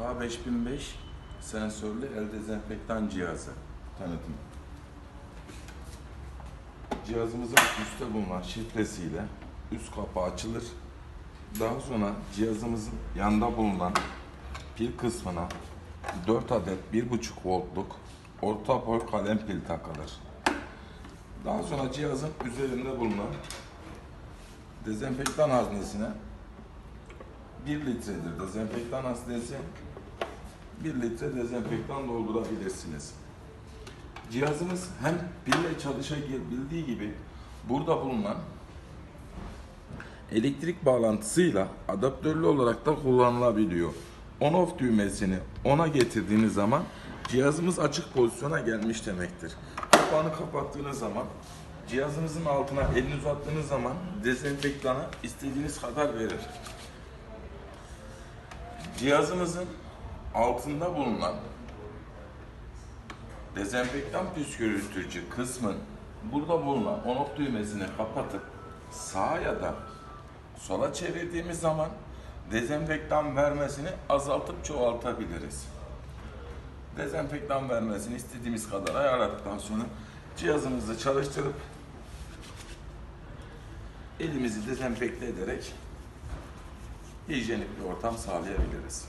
K5005 sensörlü el dezenfektan cihazı tanıtım. Cihazımızın üstte bulunan şifresiyle üst kapağı açılır. Daha sonra cihazımızın yanında bulunan pil kısmına 4 adet 1.5 voltluk orta boy kalem pil takılır. Daha sonra cihazın üzerinde bulunan dezenfektan haznesine 1 litredir dezenfektan haznesi 1 litre dezenfektan doldurabilirsiniz. Cihazımız hem pille çalışabildiği gibi burada bulunan elektrik bağlantısıyla adaptörlü olarak da kullanılabiliyor. On off düğmesini ona getirdiğiniz zaman cihazımız açık pozisyona gelmiş demektir. Kapağını kapattığınız zaman cihazınızın altına elini uzattığınız zaman dezenfektanı istediğiniz kadar verir. Cihazımızın altında bulunan dezenfektan püskürtücü kısmın burada bulunan on off düğmesini kapatıp sağa ya da sola çevirdiğimiz zaman dezenfektan vermesini azaltıp çoğaltabiliriz. Dezenfektan vermesini istediğimiz kadar ayarladıktan sonra cihazımızı çalıştırıp elimizi dezenfekte ederek hijyenik bir ortam sağlayabiliriz.